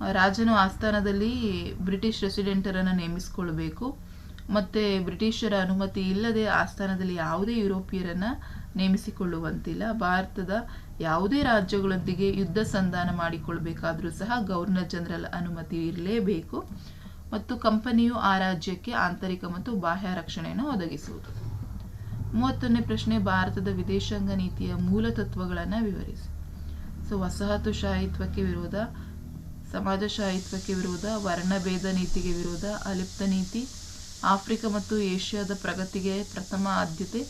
ರಾಜನು ಆಸ್ಥಾನದಲ್ಲಿ ಬ್ರಿಟಿಷ್ ರೆಸಿಡೆಂಟರನ್ನು ನೇಮಿಸಿಕೊಳ್ಬೇಕು. ಮತ್ತೆ ಬ್ರಿಟಿಷರ ಅನುಮತಿ ಇಲ್ಲದೆ ಆಸ್ಥಾನದಲ್ಲಿ ಯಾವುದೇ ಯುರೋಪಿಯರನ್ನ ನೇಮಿಸಿಕೊಳ್ಳುವಂತಿಲ್ಲ. ಭಾರತದ ಯಾವುದೇ ರಾಜ್ಯಗಳೊಂದಿಗೆ ಯುದ್ಧ ಸಂಧಾನ ಮಾಡಿಕೊಳ್ಳಬೇಕಾದ್ರೂ ಸಹ ಗವರ್ನರ್ ಜನರಲ್ ಅನುಮತಿ ಇರಲೇಬೇಕು. ಮತ್ತು ಕಂಪನಿಯು ಆ ರಾಜ್ಯಕ್ಕೆ ಆಂತರಿಕ ಮತ್ತು ಬಾಹ್ಯ ರಕ್ಷಣೆಯನ್ನು ಒದಗಿಸುವುದು. ಮೂವತ್ತೊಂದನೇ ಪ್ರಶ್ನೆ, ಭಾರತದ ವಿದೇಶಾಂಗ ನೀತಿಯ ಮೂಲ ತತ್ವಗಳನ್ನು ವಿವರಿಸಿ. ಸೊ ವಸಾಹತುಶಾಹಿತ್ವಕ್ಕೆ ವಿರೋಧ, ಸಮಾಜಶಾಹಿತ್ವಕ್ಕೆ ವಿರೋಧ, ವರ್ಣಭೇದ ನೀತಿಗೆ ವಿರೋಧ, ಅಲಿಪ್ತ ನೀತಿ, ಆಫ್ರಿಕಾ ಮತ್ತು ಏಷ್ಯಾದ ಪ್ರಗತಿಗೆ ಪ್ರಥಮ ಆದ್ಯತೆ,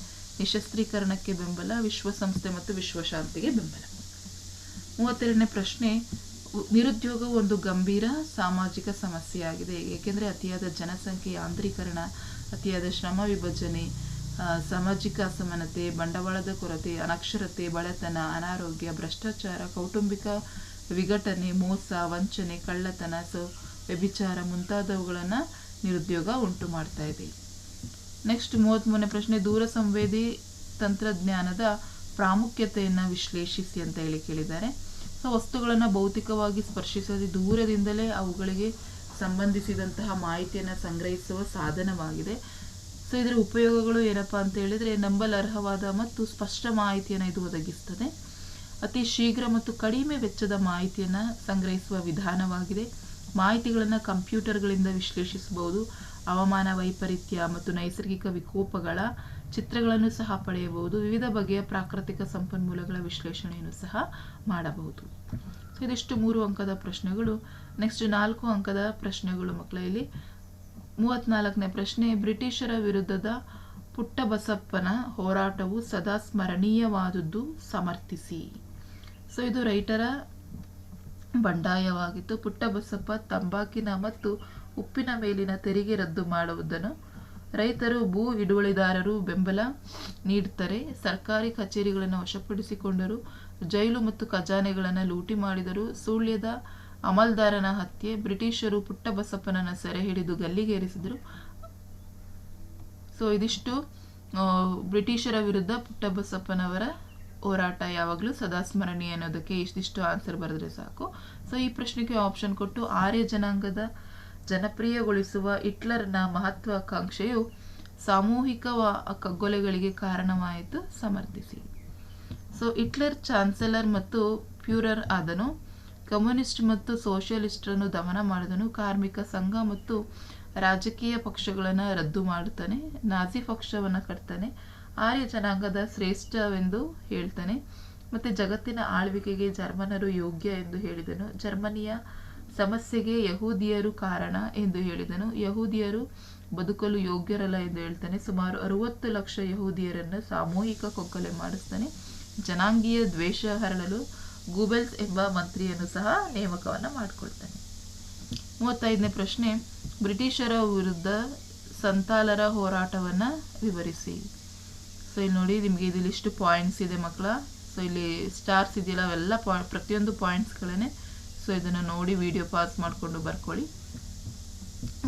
ನಿಶಸ್ತ್ರೀಕರಣಕ್ಕೆ ಬೆಂಬಲ, ವಿಶ್ವಸಂಸ್ಥೆ ಮತ್ತು ವಿಶ್ವಶಾಂತಿಗೆ ಬೆಂಬಲ. ಮೂವತ್ತೆರಡನೇ ಪ್ರಶ್ನೆ ನಿರುದ್ಯೋಗ ಒಂದು ಗಂಭೀರ ಸಾಮಾಜಿಕ ಸಮಸ್ಯೆಯಾಗಿದೆ, ಏಕೆಂದರೆ ಅತಿಯಾದ ಜನಸಂಖ್ಯೆ ಯಾಂತ್ರೀಕರಣ ಅತಿಯಾದ ಶ್ರಮ ವಿಭಜನೆ ಸಾಮಾಜಿಕ ಅಸಮಾನತೆ, ಬಂಡವಾಳದ ಕೊರತೆ, ಅನಕ್ಷರತೆ, ಬಡತನ, ಅನಾರೋಗ್ಯ, ಭ್ರಷ್ಟಾಚಾರ, ಕೌಟುಂಬಿಕ ವಿಘಟನೆ, ಮೋಸ, ವಂಚನೆ, ಕಳ್ಳತನ, ಸೊ, ವ್ಯಭಿಚಾರ ಮುಂತಾದವುಗಳನ್ನು ನಿರುದ್ಯೋಗ ಉಂಟು ಮಾಡ್ತಾ ಇದೆ. ನೆಕ್ಸ್ಟ್ ಮೂವತ್ತ್ಮೂರನೇ ಪ್ರಶ್ನೆ, ದೂರ ಸಂವೇದಿ ತಂತ್ರಜ್ಞಾನದ ಪ್ರಾಮುಖ್ಯತೆಯನ್ನು ವಿಶ್ಲೇಷಿಸಿ ಅಂತ ಹೇಳಿ ಕೇಳಿದ್ದಾರೆ. ಸೊ ವಸ್ತುಗಳನ್ನು ಭೌತಿಕವಾಗಿ ಸ್ಪರ್ಶಿಸದೆ ದೂರದಿಂದಲೇ ಅವುಗಳಿಗೆ ಸಂಬಂಧಿಸಿದಂತಹ ಮಾಹಿತಿಯನ್ನು ಸಂಗ್ರಹಿಸುವ ಸಾಧನವಾಗಿದೆ. ಸೊ, ಇದರ ಉಪಯೋಗಗಳು ಏನಪ್ಪ ಅಂತ ಹೇಳಿದರೆ ನಂಬಲರ್ಹವಾದ ಮತ್ತು ಸ್ಪಷ್ಟ ಮಾಹಿತಿಯನ್ನು ಇದು ಒದಗಿಸ್ತದೆ. ಅತಿ ಶೀಘ್ರ ಮತ್ತು ಕಡಿಮೆ ವೆಚ್ಚದ ಮಾಹಿತಿಯನ್ನು ಸಂಗ್ರಹಿಸುವ ವಿಧಾನವಾಗಿದೆ. ಮಾಹಿತಿಗಳನ್ನು ಕಂಪ್ಯೂಟರ್ಗಳಿಂದ ವಿಶ್ಲೇಷಿಸಬಹುದು. ಹವಾಮಾನ ವೈಪರೀತ್ಯ ಮತ್ತು ನೈಸರ್ಗಿಕ ವಿಕೋಪಗಳ ಚಿತ್ರಗಳನ್ನು ಸಹ ಪಡೆಯಬಹುದು. ವಿವಿಧ ಬಗೆಯ ಪ್ರಾಕೃತಿಕ ಸಂಪನ್ಮೂಲಗಳ ವಿಶ್ಲೇಷಣೆಯನ್ನು ಸಹ ಮಾಡಬಹುದು. ಸೊ, ಇದಿಷ್ಟು ಮೂರು ಅಂಕದ ಪ್ರಶ್ನೆಗಳು. ನೆಕ್ಸ್ಟ್ ನಾಲ್ಕು ಅಂಕದ ಪ್ರಶ್ನೆಗಳು ಮಕ್ಕಳ ಇಲ್ಲಿ. ಮೂವತ್ನಾಲ್ಕನೇ ಪ್ರಶ್ನೆ, ಬ್ರಿಟಿಷರ ವಿರುದ್ಧದ ಪುಟ್ಟಬಸಪ್ಪನ ಹೋರಾಟವು ಸದಾ ಸ್ಮರಣೀಯವಾದದ್ದು, ಸಮರ್ಥಿಸಿ. ಸೊ ಇದು ರೈತರ ಬಂಡಾಯವಾಗಿತ್ತು. ಪುಟ್ಟಬಸಪ್ಪ ತಂಬಾಕಿನ ಮತ್ತು ಉಪ್ಪಿನ ಮೇಲಿನ ತೆರಿಗೆ ರದ್ದು ಮಾಡುವುದನ್ನು ರೈತರು ಭೂ ಹಿಡುವಳಿದಾರರು ಬೆಂಬಲ ನೀಡುತ್ತಾರೆ ಸರ್ಕಾರಿ ಕಚೇರಿಗಳನ್ನು ವಶಪಡಿಸಿಕೊಂಡರು, ಜೈಲು ಮತ್ತು ಖಜಾನೆಗಳನ್ನು ಲೂಟಿ ಮಾಡಿದರು. ಸುಳ್ಯದ ಅಮಲ್ದಾರನ ಹತ್ಯೆ, ಬ್ರಿಟಿಷರು ಪುಟ್ಟಬಸಪ್ಪನನ್ನು ಸೆರೆ ಹಿಡಿದು ಗಲ್ಲಿಗೇರಿಸಿದರು. ಸೊ ಇದಿಷ್ಟು ಬ್ರಿಟಿಷರ ವಿರುದ್ಧ ಪುಟ್ಟಬಸಪ್ಪನವರ ಹೋರಾಟ ಯಾವಾಗಲೂ ಸದಾ ಸ್ಮರಣೀಯ ಅನ್ನೋದಕ್ಕೆ ಇಷ್ಟಿಷ್ಟು ಆನ್ಸರ್ ಬರೆದ್ರೆ ಸಾಕು. ಸೊ ಈ ಪ್ರಶ್ನೆಗೆ ಆಪ್ಷನ್ ಕೊಟ್ಟು ಆರ್ಯ ಜನಾಂಗದ ಜನಪ್ರಿಯಗೊಳಿಸುವ ಹಿಟ್ಲರ್ನ ಮಹತ್ವಾಕಾಂಕ್ಷೆಯು ಸಾಮೂಹಿಕ ಕಗ್ಗೊಲೆಗಳಿಗೆ ಕಾರಣವಾಯಿತು, ಸಮರ್ಥಿಸಿ. ಸೊ ಹಿಟ್ಲರ್ ಚಾನ್ಸಲರ್ ಮತ್ತು ಪ್ಯೂರರ್ ಆದನು. ಕಮ್ಯುನಿಸ್ಟ್ ಮತ್ತು ಸೋಷಿಯಲಿಸ್ಟರನ್ನು ದಮನ ಮಾಡಿದನು. ಕಾರ್ಮಿಕ ಸಂಘ ಮತ್ತು ರಾಜಕೀಯ ಪಕ್ಷಗಳನ್ನು ರದ್ದು ಮಾಡುತ್ತಾನೆ. ನಾಜಿ ಪಕ್ಷವನ್ನು ಕಟ್ತಾನೆ. ಆರ್ಯ ಜನಾಂಗದ ಶ್ರೇಷ್ಠವೆಂದು ಹೇಳ್ತಾನೆ. ಮತ್ತು ಜಗತ್ತಿನ ಆಳ್ವಿಕೆಗೆ ಜರ್ಮನರು ಯೋಗ್ಯ ಎಂದು ಹೇಳಿದನು. ಜರ್ಮನಿಯ ಸಮಸ್ಯೆಗೆ ಯಹೂದಿಯರು ಕಾರಣ ಎಂದು ಹೇಳಿದನು. ಯಹೂದಿಯರು ಬದುಕಲು ಯೋಗ್ಯರಲ್ಲ ಎಂದು ಹೇಳ್ತಾನೆ. ಸುಮಾರು ಅರುವತ್ತು ಲಕ್ಷ ಯಹೂದಿಯರನ್ನು ಸಾಮೂಹಿಕ ಕೊಕ್ಕಲೆ ಮಾಡಿಸ್ತಾನೆ. ಜನಾಂಗೀಯ ದ್ವೇಷ ಹರಳಲು ಗೂಬೆಲ್ಸ್ ಎಂಬ ಮಂತ್ರಿಯನ್ನು ಸಹ ನೇಮಕವನ್ನು ಮಾಡಿಕೊಳ್ತಾನೆ. ಮೂವತ್ತೈದನೇ ಪ್ರಶ್ನೆ, ಬ್ರಿಟಿಷರ ವಿರುದ್ಧ ಸಂತಾಲರ ಹೋರಾಟವನ್ನು ವಿವರಿಸಿ. ಸೊ ಇಲ್ಲಿ ನೋಡಿ, ನಿಮಗೆ ಇದರಲ್ಲಿ ಇಷ್ಟು ಪಾಯಿಂಟ್ಸ್ ಇದೆ ಮಕ್ಕಳ ಸೊ ಇಲ್ಲಿ ಸ್ಟಾರ್ಸ್ ಇದೆಯಲ್ಲ, ಅವೆಲ್ಲ ಪಾಯಿಂಟ್ ಪ್ರತಿಯೊಂದು ಪಾಯಿಂಟ್ಸ್ಗಳೇ ಸೊ ಇದನ್ನು ನೋಡಿ ವಿಡಿಯೋ ಪಾಸ್ ಮಾಡಿಕೊಂಡು ಬರ್ಕೊಳ್ಳಿ.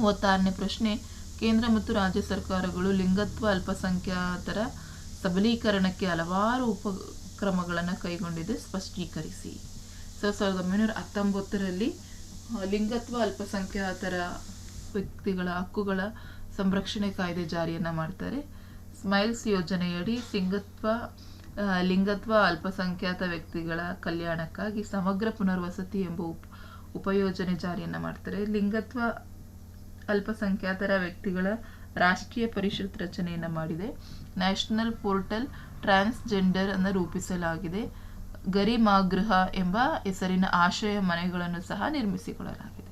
ಮೂವತ್ತಾರನೇ ಪ್ರಶ್ನೆ, ಕೇಂದ್ರ ಮತ್ತು ರಾಜ್ಯ ಸರ್ಕಾರಗಳು ಲಿಂಗತ್ವ, ಅಲ್ಪಸಂಖ್ಯಾತರ ಸಬಲೀಕರಣಕ್ಕೆ ಹಲವಾರು ಉಪಕ್ರಮಗಳನ್ನು ಕೈಗೊಂಡಿದೆ ಸ್ಪಷ್ಟೀಕರಿಸಿ. ಸೊ ಸಾವಿರದ ಒಂಬೈನೂರ ಹತ್ತೊಂಬತ್ತರಲ್ಲಿ ಲಿಂಗತ್ವ ಅಲ್ಪಸಂಖ್ಯಾತರ ವ್ಯಕ್ತಿಗಳ ಹಕ್ಕುಗಳ ಸಂರಕ್ಷಣೆ ಕಾಯ್ದೆ ಜಾರಿಯನ್ನು ಮಾಡ್ತಾರೆ. ಸ್ಮೈಲ್ಸ್ ಯೋಜನೆಯಡಿ ಸಿಂಗತ್ವ ಲಿಂಗತ್ವ ಅಲ್ಪಸಂಖ್ಯಾತ ವ್ಯಕ್ತಿಗಳ ಕಲ್ಯಾಣಕ್ಕಾಗಿ ಸಮಗ್ರ ಪುನರ್ವಸತಿ ಎಂಬ ಉಪ, ಉಪಯೋಜನೆ ಜಾರಿಯನ್ನು ಮಾಡ್ತಾರೆ. ಲಿಂಗತ್ವ ಅಲ್ಪಸಂಖ್ಯಾತರ ವ್ಯಕ್ತಿಗಳ ರಾಷ್ಟ್ರೀಯ ಪರಿಷತ್ ರಚನೆಯನ್ನು ಮಾಡಿದೆ. ನ್ಯಾಷನಲ್ ಪೋರ್ಟಲ್ ಟ್ರಾನ್ಸ್ಜೆಂಡರ್ ಅನ್ನು ರೂಪಿಸಲಾಗಿದೆ. ಗರಿಮಾಗೃಹ ಎಂಬ ಹೆಸರಿನ ಆಶ್ರಯ ಮನೆಗಳನ್ನು ಸಹ ನಿರ್ಮಿಸಿಕೊಳ್ಳಲಾಗಿದೆ.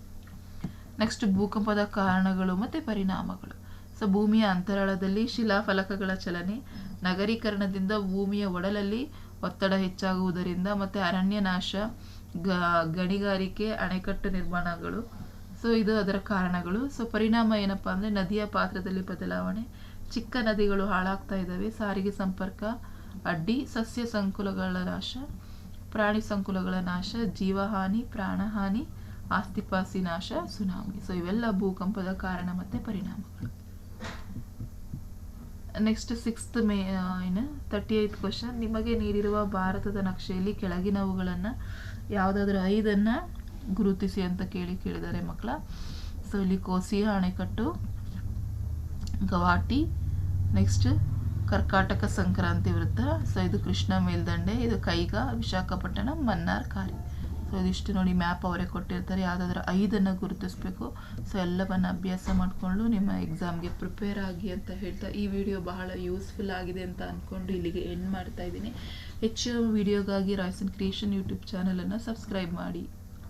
ನೆಕ್ಸ್ಟ್ ಭೂಕಂಪದ ಕಾರಣಗಳು ಮತ್ತು ಪರಿಣಾಮಗಳು. ಸೊ ಭೂಮಿಯ ಅಂತರಾಳದಲ್ಲಿ ಶಿಲಾಫಲಕಗಳ ಚಲನೆ. ನಗರೀಕರಣದಿಂದ ಭೂಮಿಯ ಒಡಲಲ್ಲಿ ಒತ್ತಡ ಹೆಚ್ಚಾಗುವುದರಿಂದ ಮತ್ತು ಅರಣ್ಯ ನಾಶ ಗಣಿಗಾರಿಕೆ, ಅಣೆಕಟ್ಟು ನಿರ್ಮಾಣಗಳು. ಸೊ ಇದು ಅದರ ಕಾರಣಗಳು. ಸೊ ಪರಿಣಾಮ ಏನಪ್ಪ ಅಂದರೆ ನದಿಯ ಪಾತ್ರದಲ್ಲಿ ಬದಲಾವಣೆ. ಚಿಕ್ಕ ನದಿಗಳು ಹಾಳಾಗ್ತಾ ಇದ್ದಾವೆ. ಸಾರಿಗೆ ಸಂಪರ್ಕ, ಅಡ್ಡಿ, ಸಸ್ಯ ಸಂಕುಲಗಳ ನಾಶ, ಪ್ರಾಣಿ ಸಂಕುಲಗಳ ನಾಶ, ಜೀವಹಾನಿ, ಪ್ರಾಣಹಾನಿ, ಆಸ್ತಿಪಾಸ್ತಿ ನಾಶ, ಸುನಾಮಿ. ಸೊ ಇವೆಲ್ಲ ಭೂಕಂಪದ ಕಾರಣ ಮತ್ತು ಪರಿಣಾಮಗಳು. ನೆಕ್ಸ್ಟ್ ಸಿಕ್ಸ್ತ್ ಮೇ ಏನು ತರ್ಟಿ ಏಯ್ತ್ ಕ್ವಶನ್ ನಿಮಗೆ ನೀಡಿರುವ ಭಾರತದ ನಕ್ಷೆಯಲ್ಲಿ ಕೆಳಗಿನವುಗಳನ್ನು ಯಾವುದಾದ್ರೂ ಐದನ್ನು ಗುರುತಿಸಿ ಅಂತ ಕೇಳಿ ಕೇಳಿದ್ದಾರೆ ಮಕ್ಕಳ. ಸೊ ಇಲ್ಲಿ ಕೋಸಿ ಅಣೆಕಟ್ಟು ಗವಾಟಿ ನೆಕ್ಸ್ಟ್ ಕರ್ಕಾಟಕ ಸಂಕ್ರಾಂತಿ ವೃತ್ತ. ಸೊ ಇದು ಕೃಷ್ಣ ಮೇಲ್ದಂಡೆ, ಇದು ಕೈಗ, ವಿಶಾಖಪಟ್ಟಣ, ಮನ್ನಾರ್, ಕಾರಿ. ಸೊ ಇದಿಷ್ಟು ನೋಡಿ ಮ್ಯಾಪ್ ಅವರೇ ಕೊಟ್ಟಿರ್ತಾರೆ. ಯಾವುದಾದ್ರೂ ಐದನ್ನು ಗುರುತಿಸಬೇಕು. ಸೊ ಎಲ್ಲವನ್ನು ಅಭ್ಯಾಸ ಮಾಡಿಕೊಂಡು ನಿಮ್ಮ ಎಕ್ಸಾಮ್ಗೆ ಪ್ರಿಪೇರ್ ಆಗಿ ಅಂತ ಹೇಳ್ತಾ, ಈ ವಿಡಿಯೋ ಬಹಳ ಯೂಸ್ಫುಲ್ ಆಗಿದೆ ಅಂತ ಅಂದ್ಕೊಂಡು ಇಲ್ಲಿಗೆ ಎಂಡ್ ಮಾಡ್ತಾ ಇದ್ದೀನಿ. ಹೆಚ್ಚು ವಿಡಿಯೋಗಾಗಿ ರಾಯ್ಸನ್ ಕ್ರಿಯೇಷನ್ ಯೂಟ್ಯೂಬ್ ಚಾನಲನ್ನು ಸಬ್ಸ್ಕ್ರೈಬ್ ಮಾಡಿ.